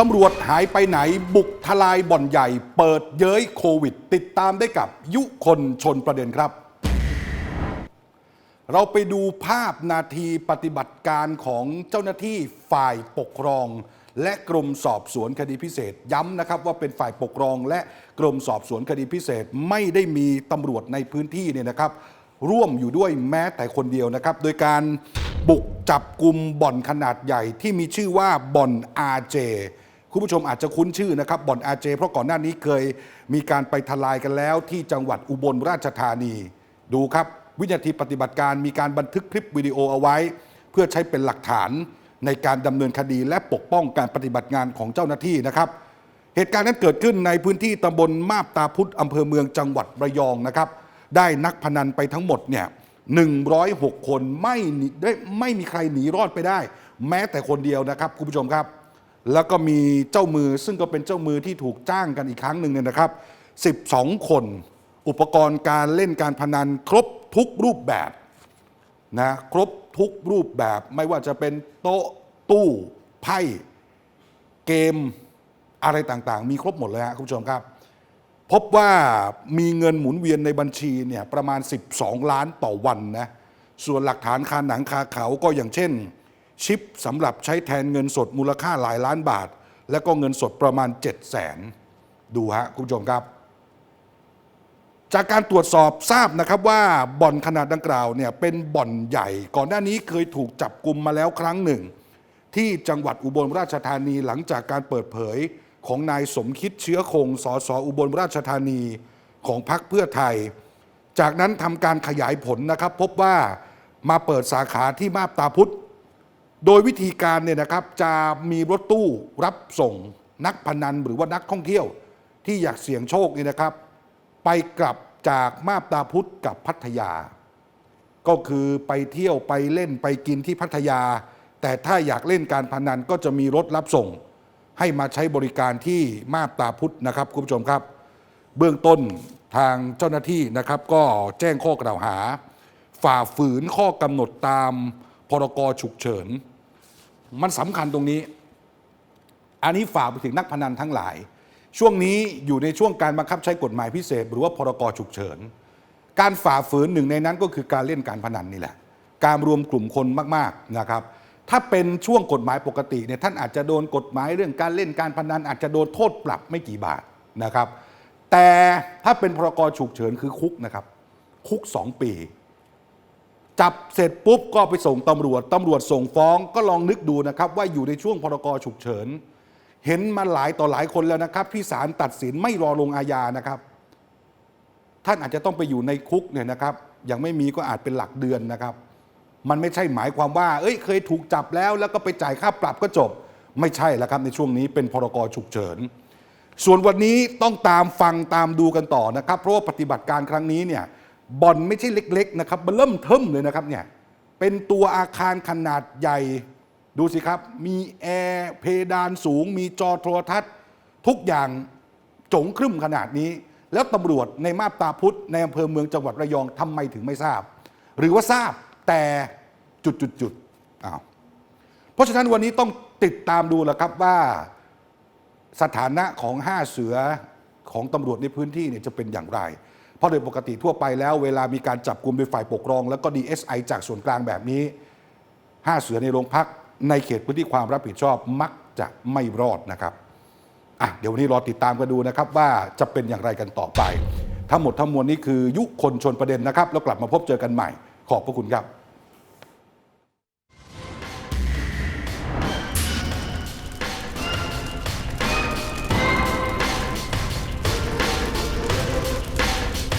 ตำรวจหายไปไหนบุกทลายบ่อนใหญ่ เปิดเย้ยโควิด ติดตามได้กับยุคนชนประเด็นครับ เราไปดูภาพนาทีปฏิบัติการของเจ้าหน้าที่ฝ่ายปกครอง และกรมสอบสวนคดีพิเศษ ย้ำนะครับว่าเป็นฝ่ายปกครองและกรมสอบสวนคดีพิเศษไม่ได้มีตำรวจในพื้นที่เนี่ยนะครับ ร่วมอยู่ด้วยแม้แต่คนเดียวนะครับ โดยการบุกจับกลุ่มบ่อนขนาดใหญ่ที่มีชื่อว่าบ่อนอาเจ คุณผู้ชมอาจจะคุ้นชื่อนะครับบ่อนอาเจ เพราะก่อนหน้านี้เคยมีการไปทลายกันแล้ว ที่จังหวัดอุบลราชธานี ดูครับ วินาทีปฏิบัติการมีการบันทึกคลิปวิดีโอเอาไว้ เพื่อใช้เป็นหลักฐานในการดำเนินคดีและปกป้องการปฏิบัติงานของเจ้าหน้าที่นะครับ เหตุการณ์นั้นเกิดขึ้นในพื้นที่ตำบลมาบตาพุธอำเภอเมืองจังหวัดระยองนะครับ ได้นักพนันไปทั้งหมดเนี่ย106 คนไม่ได้ไม่มีใครหนีรอดไปได้ แม้แต่คนเดียวนะครับคุณผู้ชมครับ แล้วก็มีเจ้ามือซึ่งก็เป็นเจ้ามือที่ถูกจ้างกันอีกครั้งหนึ่งเนี่ยนะครับ 12 คน อุปกรณ์การเล่นการพนันครบทุกรูปแบบนะครบทุกรูปแบบไม่ว่าจะเป็นโต๊ะตู้ไพ่เกมอะไรต่างๆ มีครบหมดเลยฮะคุณผู้ชมครับ พบว่ามีเงินหมุนเวียนในบัญชีเนี่ยประมาณ 12 ล้านต่อวันนะส่วนหลักฐานคาหนังคาเขาก็อย่างเช่น ชิปสำหรับใช้แทนเงินสดมูลค่าหลายล้านบาท และก็เงินสดประมาณ 7 0 0แสนดูฮะคุณผู้ชมครับ จากการตรวจสอบทราบนะครับว่าบ่อนขนาดดังกล่าวเนี่ยเป็นบ่อนใหญ่ ก่อนหน้านี้เคยถูกจับกลุ่มมาแล้วครั้งหนึ่ง ที่จังหวัดอุบลราชธานีหลังจากการเปิดเผยของนายสมคิดเชื้อคงสสอุบลราชธานีของพรรคเพื่อไทย จากนั้นทำการขยายผลนะครับ พบว่ามาเปิดสาขาที่มาบตาพุธ โดยวิธีการเนี่ยนะครับจะมีรถตู้รับส่งนักพนันหรือว่านักท่องเที่ยว ที่อยากเสี่ยงโชคเนี่ยนะครับ ไปกลับจากมาบตาพุธกับพัทยา ก็คือไปเที่ยวไปเล่นไปกินที่พัทยา แต่ถ้าอยากเล่นการพนันก็จะมีรถรับส่ง ให้มาใช้บริการที่มาบตาพุธนะครับคุณผู้ชมครับ เบื้องต้นทางเจ้าหน้าที่นะครับ ก็แจ้งข้อกล่าวหา ฝ่าฝืนข้อกำหนดตาม พรกฉุกเฉิน มันสำคัญตรงนี้ อันนี้ฝากไปถึงนักพนันทั้งหลาย ช่วงนี้อยู่ในช่วงการบังคับใช้กฎหมายพิเศษ หรือว่าพรกฉุกเฉิน การฝ่าฝืนหนึ่งในนั้นก็คือการเล่นการพนันนี่แหละ การรวมกลุ่มคนมากๆนะครับ ถ้าเป็นช่วงกฎหมายปกติเนี่ยท่านอาจจะโดนกฎหมายเรื่องการเล่นการพนัน อาจจะโดนโทษปรับไม่กี่บาทนะครับ แต่ถ้าเป็นพรกฉุกเฉินคือคุกนะครับ คุก 2 ปี จับเสร็จปุ๊บก็ไปส่งตำรวจตำรวจส่งฟ้องก็ลองนึกดูนะครับ ว่าอยู่ในช่วงพรกฉุกเฉิน เห็นมาหลายต่อหลายคนแล้วนะครับ ที่ศาลตัดสินไม่รอลงอาญานะครับ ท่านอาจจะต้องไปอยู่ในคุกเนี่ยนะครับ ยังไม่มีก็อาจเป็นหลักเดือนนะครับ มันไม่ใช่หมายความว่า เอ้ย เคยถูกจับแล้ว แล้วก็ไปจ่ายค่าปรับก็จบ ไม่ใช่แล้วครับในช่วงนี้เป็นพรกฉุกเฉิน ส่วนวันนี้ต้องตามฟังตามดูกันต่อนะครับ เพราะว่าปฏิบัติการครั้งนี้เนี่ย บ่อนไม่ใช่เล็กๆนะครับมันเริ่มเทิมเลยนะครับเนี่ยเป็นตัวอาคารขนาดใหญ่ ดูสิครับ มีแอร์เพดานสูง มีจอโทรทัศน์ ทุกอย่างจงครึ่มขนาดนี้ แล้วตำรวจในมาบตาพุธในอำเภอเมืองจังหวัดระยองทำไมถึงไม่ทราบ หรือว่าทราบแต่จุดจุดจุดๆอ้าวเพราะฉะนั้นวันนี้ต้องติดตามดูแหละครับว่าสถานะของ5เสือของตำรวจในพื้นที่เนี่ยจะเป็นอย่างไร เพราะโดยปกติทั่วไปแล้วเวลามีการจับกลุ่มโดยฝ่ายปกครอง แล้วก็ DSI จากส่วนกลางแบบนี้ 5 เสือในโรงพักในเขตพื้นที่ความรับผิดชอบมักจะไม่รอดนะครับอะเดี๋ยววันนี้รอติดตามกันดูนะครับว่าจะเป็นอย่างไรกันต่อไป ทั้งหมดทั้งมวลนี้คือยุคคนชนประเด็นนะครับ แล้วกลับมาพบเจอกันใหม่ ขอบพระคุณครับ